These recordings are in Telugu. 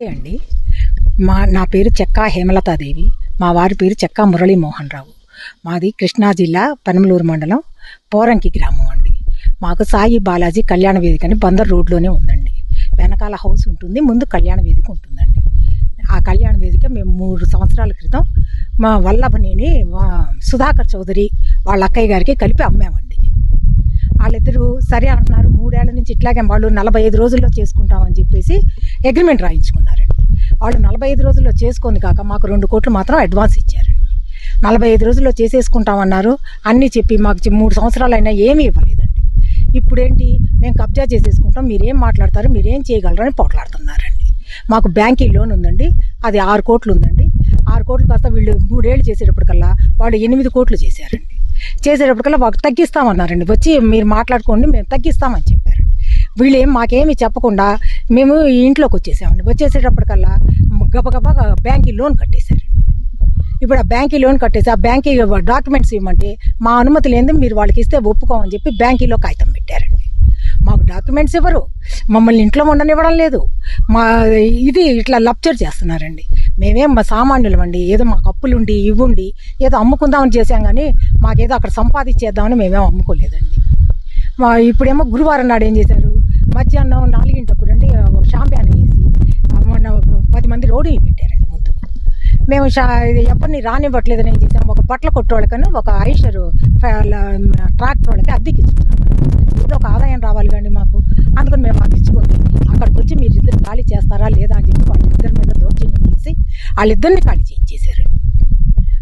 అండి. మా నా పేరు చెక్కా హేమలతాదేవి. మా వారి పేరు చెక్కా మురళీమోహన్ రావు మాది కృష్ణా జిల్లా పెనమలూరు మండలం పోరంకి గ్రామం అండి. మాకు సాయి బాలాజీ కళ్యాణ వేదిక అని బందర్ రోడ్లోనే ఉందండి. వెనకాల హౌస్ ఉంటుంది ముందు కళ్యాణ వేదిక ఉంటుందండి. ఆ కళ్యాణ వేదిక మేము మూడు సంవత్సరాల క్రితం మా వల్లభనేని మా సుధాకర్ చౌదరి వాళ్ళ అక్కయ్య గారికి కలిపి అమ్మామండి. వాళ్ళిద్దరూ సరే అంటున్నారు మూడేళ్ళ నుంచి ఇట్లాగే వాళ్ళు నలభై ఐదు రోజుల్లో చేసుకుంటామని చెప్పేసి అగ్రిమెంట్ రాయించుకున్నారండి. వాళ్ళు నలభై ఐదు రోజుల్లో చేసుకుంది కాక మాకు రెండు కోట్లు మాత్రం అడ్వాన్స్ ఇచ్చారండి. నలభై ఐదు రోజుల్లో చేసేసుకుంటామన్నారు అన్నీ చెప్పి మాకు మూడు సంవత్సరాలు అయినా ఏమీ ఇవ్వలేదండి. ఇప్పుడేంటి మేము కబ్జా చేసేసుకుంటాం మీరేం మాట్లాడతారు మీరేం చేయగలరు అని పోట్లాడుతున్నారండి. మాకు బ్యాంకింగ్ లోన్ ఉందండి అది ఆరు కోట్లు ఉందండి. ఆరు కోట్లు కాస్త వీళ్ళు మూడేళ్ళు చేసేటప్పటికల్లా వాళ్ళు ఎనిమిది కోట్లు చేశారండి. చేసేటప్పటికల్లా వాకు తగ్గిస్తామన్నారండి. వచ్చి మీరు మాట్లాడుకోండి మేము తగ్గిస్తామని చెప్పారండి. వీళ్ళు ఏం మాకేమీ చెప్పకుండా మేము ఇంట్లోకి వచ్చేసామండి. వచ్చేసేటప్పటికల్లా గబగబా బ్యాంకీ లోన్ కట్టేశారండి. ఇప్పుడు ఆ బ్యాంకీ లోన్ కట్టేసి ఆ బ్యాంకీ డాక్యుమెంట్స్ ఇవ్వమంటే మా అనుమతి లేనిది మీరు వాళ్ళకి ఇస్తే ఒప్పుకోమని చెప్పి బ్యాంకీలో కాగితం పెట్టారండి. మాకు డాక్యుమెంట్స్ ఇవ్వరు. మమ్మల్ని ఇంట్లో ఉండనివ్వడం లేదు. మా ఇది ఇట్లా లప్చర్ చేస్తున్నారండి. మేమేం మా సామాన్యులం అండి ఏదో మాకు అప్పులుండి ఇవ్వండి ఏదో అమ్ముకుందామని చేసాం కానీ మాకేదో అక్కడ సంపాదించేద్దామని మేమేం అమ్ముకోలేదండి. మా ఇప్పుడేమో గురువారం నాడు ఏం చేశారు? మధ్యాహ్నం నాలుగింటప్పుడు అండి షాంప్యాన్ చేసి మొన్న పది మంది రోడీలు పెట్టారండి ముందు. మేము షా ఎవరిని రానివ్వట్లేదని ఏం చేసాం ఒక బట్టల కొట్టోళ్ళకను ఒక ఐషరు ట్రాక్టర్ వాళ్ళకి అద్దెకి ఇచ్చుకున్నాం ఏదో ఒక ఆదాయం రావాలి కానీ మాకు. అందుకని మేము అది ఇచ్చుకోండి అక్కడికి వచ్చి మీరు ఇద్దరు ఖాళీ చేస్తారా లేదా అని చెప్పి వాళ్ళు వాళ్ళిద్దరిని ఖాళీ చేయించేశారు.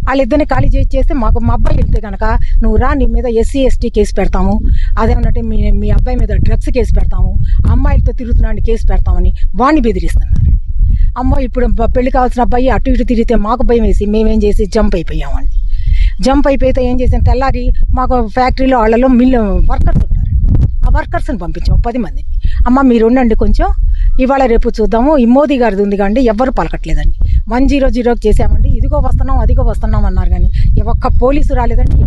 వాళ్ళిద్దరిని ఖాళీ చేసి చేస్తే మాకు మా అబ్బాయి వెళ్తే కనుక నువ్వు రా నీ మీద ఎస్సీ ఎస్టీ కేసు పెడతాము. అదేమన్నట్టు మీ మీ అబ్బాయి మీద డ్రగ్స్ కేసు పెడతాము. అమ్మాయిలతో తిరుగుతున్నాడు కేసు పెడతామని వాడిని బెదిరిస్తున్నారండి అమ్మ ఇప్పుడు పెళ్ళి కావాల్సిన అబ్బాయి అటు ఇటు తిరిగితే మాకు భయం వేసి మేమేం చేసి జంప్ అయిపోయామండి. జంప్ అయిపోతే ఏం చేసాం తెల్లారి మాకు ఫ్యాక్టరీలో వాళ్ళలో మిల్ వర్కర్స్ ఉంటారు. ఆ వర్కర్స్ని పంపించాము పది మందిని. అమ్మ మీరు ఉండండి కొంచెం. ఇవాళ రేపు చూద్దాము. ఈ మోదీ గారిది ఉంది కానీ ఎవ్వరు పలకట్లేదండి. వన్ జీరో జీరోకి చేసామండి ఇదిగో వస్తున్నాం అదిగో వస్తున్నాం అన్నారు కానీ ఏ ఒక్క పోలీసు రాలేదండి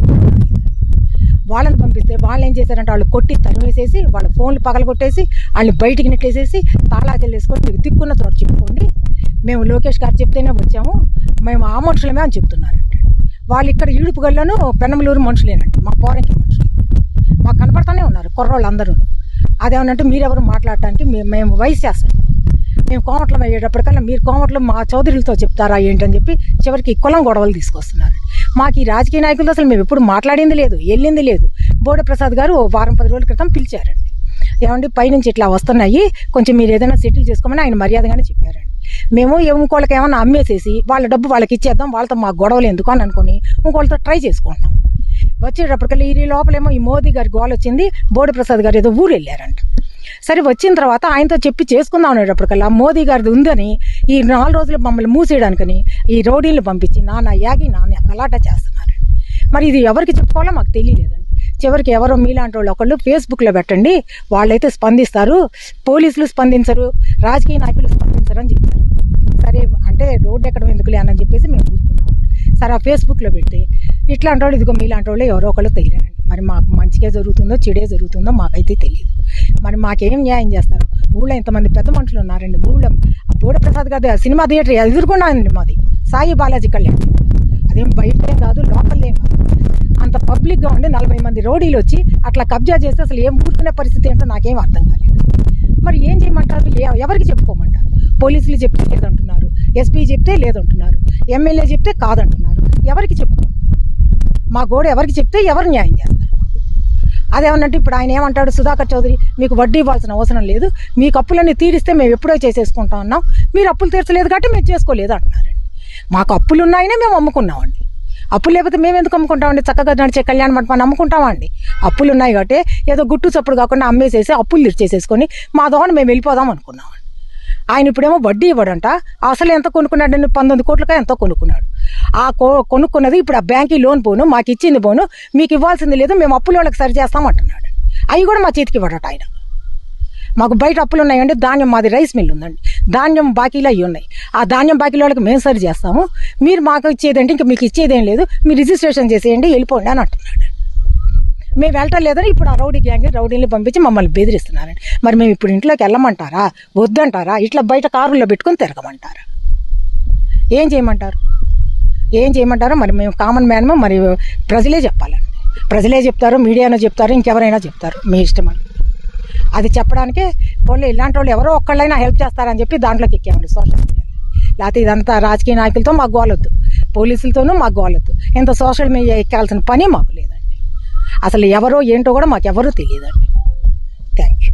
వాళ్ళని పంపిస్తే వాళ్ళు ఏం చేశారంటే వాళ్ళు కొట్టి తరిమేసేసి వాళ్ళ ఫోన్లు పగలగొట్టేసి వాళ్ళని బయటికి నెట్టేసేసి తాళా వేసుకొని మీకు దిక్కున్న చోట చెప్పుకోండి. మేము లోకేష్ గారు చెప్తేనే వచ్చాము. మేము ఆ మనుషులమే అని చెప్తున్నారు. వాళ్ళు ఇక్కడ ఈడుపు గల్లోనూ పెనమలూరు మనుషులేనండి. మా పోరంకి మనుషులు. మాకు కనపడతానే ఉన్నారు కుర్రోళ్ళు అందరూ అదేమనంటే మీరెవరు మాట్లాడటానికి మేము మేము వయసు చేస్తాం. మేము కోమట్లం అయ్యేటప్పటికల్లా మీరు కోమట్లం మా చౌదరులతో చెప్తారా ఏంటని చెప్పి చివరికి కులం గొడవలు తీసుకొస్తున్నారు. మాకు ఈ రాజకీయ నాయకులతో అసలు మేము ఎప్పుడు మాట్లాడింది లేదు వెళ్ళింది లేదు. బోడప్రసాద్ గారు వారం పది రోజుల క్రితం పిలిచారండి. ఏమండి పైనుంచి ఇట్లా వస్తున్నాయి కొంచెం మీరు ఏదైనా సెటిల్ చేసుకోమని ఆయన మర్యాదగానే చెప్పారండి. మేము ఇంకోళ్ళకి ఏమైనా అమ్మేసేసి వాళ్ళ డబ్బు వాళ్ళకి ఇచ్చేద్దాం వాళ్ళతో మాకు గొడవలు ఎందుకు అని అనుకుని ఇంకోళ్ళతో ట్రై చేసుకుంటున్నాం. వచ్చేటప్పటికల్లా ఈ లోపలేమో ఈ మోదీ గారి గోల్ వచ్చింది బోడి ప్రసాద్ గారు ఏదో ఊరు వెళ్ళారంట. సరే వచ్చిన తర్వాత ఆయనతో చెప్పి చేసుకుందాం అనేటప్పటికల్లా మోదీ గారిది ఉందని ఈ నాలుగు రోజులు మమ్మల్ని మూసేయడానికని ఈ రౌడీలు పంపించి నాన్న యాగి నాన్న కలాట చేస్తున్నారు. మరి ఇది ఎవరికి చెప్పుకోవాలో మాకు తెలియలేదండి. చివరికి ఎవరో మీలాంటి వాళ్ళు ఒకళ్ళు ఫేస్బుక్లో పెట్టండి వాళ్ళైతే స్పందిస్తారు పోలీసులు స్పందించరు రాజకీయ నాయకులు స్పందించరు అని చెప్పారు సరే అంటే రోడ్డు ఎక్కడ ఎందుకులే అని చెప్పేసి మేము ఊరుకున్నాం. సరే ఆ ఫేస్బుక్లో పెడితే ఇట్లాంటి వాళ్ళు ఇదిగో మీలాంటి వాళ్ళు ఎవరో ఒకళ్ళు తగిలారండి మరి మాకు మంచిగా జరుగుతుందో చెడే జరుగుతుందో మాకైతే తెలియదు. మరి మాకేం న్యాయం చేస్తారు? ఊళ్ళో ఇంతమంది పెద్ద మనుషులు ఉన్నారండి ఊళ్ళో ఆ బోడ ప్రసాద్ గారి సినిమా థియేటర్ ఎదుర్కొన్నానండి మాది. సాయి బాలాజీ కళ్యాణ్ అదేం బయటేం కాదు లోపలేం కాదు. అంత పబ్లిక్గా ఉండి నలభై మంది రోడీలు వచ్చి అట్లా కబ్జా చేస్తే అసలు ఏం ఊరుకునే పరిస్థితి ఏంటో నాకేం అర్థం కాలేదు. మరి ఏం చేయమంటారు? ఎవరికి చెప్పుకోమంటారు? పోలీసులు చెప్తే లేదంటున్నారు. ఎస్పీ చెప్తే లేదంటున్నారు. ఎమ్మెల్యే చెప్తే కాదంటున్నారు. ఎవరికి చెప్పుకో? మా గోడ ఎవరికి చెప్తే ఎవరు న్యాయం చేస్తారు? అదేమన్నంటే ఇప్పుడు ఆయన ఏమంటాడు సుధాకర్ చౌదరి మీకు వడ్డీ ఇవ్వాల్సిన అవసరం లేదు మీకు అప్పులన్నీ తీరిస్తే మేము ఎప్పుడో చేసేసుకుంటా ఉన్నాం మీరు అప్పులు తీర్చలేదు కాబట్టి మేము చేసుకోలేదు అంటున్నారండి. మాకు అప్పులు ఉన్నాయనే మేము అమ్ముకున్నామండి. అప్పులు లేకపోతే మేము ఎందుకు అమ్ముకుంటామండి? చక్కగా నడిచే కళ్యాణ మండపాన్ని అమ్ముకుంటామండి. అప్పులు ఉన్నాయి కాబట్టి ఏదో గుట్టు చప్పుడు కాకుండా అమ్మేసేసి అప్పులు తీర్చేసేసుకొని మా దోహన మేము వెళ్ళిపోదాం అనుకున్నామండి. ఆయన ఇప్పుడేమో వడ్డీ ఇవ్వడంట అసలు ఎంత కొనుక్కున్నాడు? పంతొమ్మిది కోట్లకే ఎంతో కొనుక్కున్నాడు. ఆ కొనుక్కున్నది ఇప్పుడు ఆ బ్యాంకి లోన్ పోను మాకు ఇచ్చింది పోను మీకు ఇవ్వాల్సింది లేదు మేము అప్పుల వాళ్ళకి సరి చేస్తాం అంటున్నాడు. అవి కూడా మా చేతికి ఇవ్వడట ఆయన. మాకు బయట అప్పులు ఉన్నాయండి ధాన్యం మాది రైస్ మిల్ ఉందండి. ధాన్యం బాకీలు అవి ఉన్నాయి. ఆ ధాన్యం బాకీల వాళ్ళకి మేము సరి చేస్తాము. మీరు మాకు ఇచ్చేదంటే ఇంకా మీకు ఇచ్చేదేం లేదు మీరు రిజిస్ట్రేషన్ చేసేయండి వెళ్ళిపోండి అని అంటున్నాడు. మేము వెళ్ళటం లేదని ఇప్పుడు ఆ రౌడీ గ్యాంగ్ రౌడీని పంపించి మమ్మల్ని బెదిరిస్తున్నారండి. మరి మేము ఇప్పుడు ఇంట్లోకి వెళ్ళమంటారా? వద్దంటారా? ఇట్లా బయట కారుల్లో పెట్టుకొని తిరగమంటారా? ఏం చేయమంటారు? ఏం చేయమంటారో మరి మేము కామన్ మ్యాన్ మరి ప్రజలే చెప్పాలండి. ప్రజలే చెప్తారు మీడియానో చెప్తారు ఇంకెవరైనా చెప్తారు మీ ఇష్టం అని. అది చెప్పడానికే పోలే ఇలాంటి వాళ్ళు ఎవరో ఒక్కళ్ళైనా హెల్ప్ చేస్తారని చెప్పి దాంట్లోకి ఎక్కామండి సోషల్ మీడియా లేకపోతే ఇదంతా రాజకీయ నాయకులతో మాకు గోలొద్దు పోలీసులతోనూ మాకు గోలొద్దు. ఇంత సోషల్ మీడియా ఎక్కాల్సిన పని మాకు లేదండి. అసలు ఎవరో ఏంటో కూడా మాకు ఎవరూ తెలియదండి. Thank you